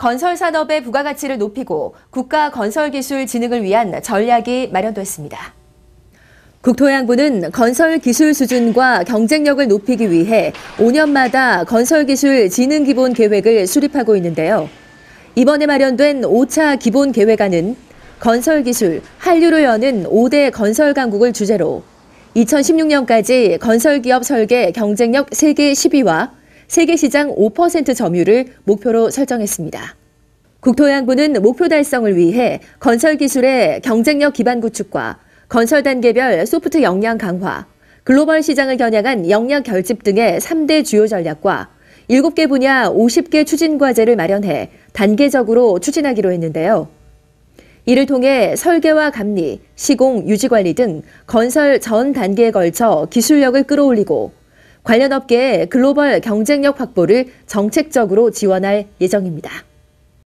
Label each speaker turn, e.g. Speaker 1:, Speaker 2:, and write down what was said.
Speaker 1: 건설 산업의 부가가치를 높이고 국가 건설 기술 진흥을 위한 전략이 마련됐습니다. 국토해양부는 건설 기술 수준과 경쟁력을 높이기 위해 5년마다 건설 기술 진흥 기본 계획을 수립하고 있는데요. 이번에 마련된 5차 기본 계획안은 건설 기술, 한류를 여는 5대 건설 강국을 주제로 2016년까지 건설 기업 설계 경쟁력 세계 10위와 세계 시장 5% 점유율을 목표로 설정했습니다. 국토해양부는 목표 달성을 위해 건설 기술의 경쟁력 기반 구축과 건설 단계별 소프트 역량 강화, 글로벌 시장을 겨냥한 역량 결집 등의 3대 주요 전략과 7개 분야 50개 추진 과제를 마련해 단계적으로 추진하기로 했는데요. 이를 통해 설계와 감리, 시공, 유지 관리 등 건설 전 단계에 걸쳐 기술력을 끌어올리고 관련 업계의 글로벌 경쟁력 확보를 정책적으로 지원할 예정입니다.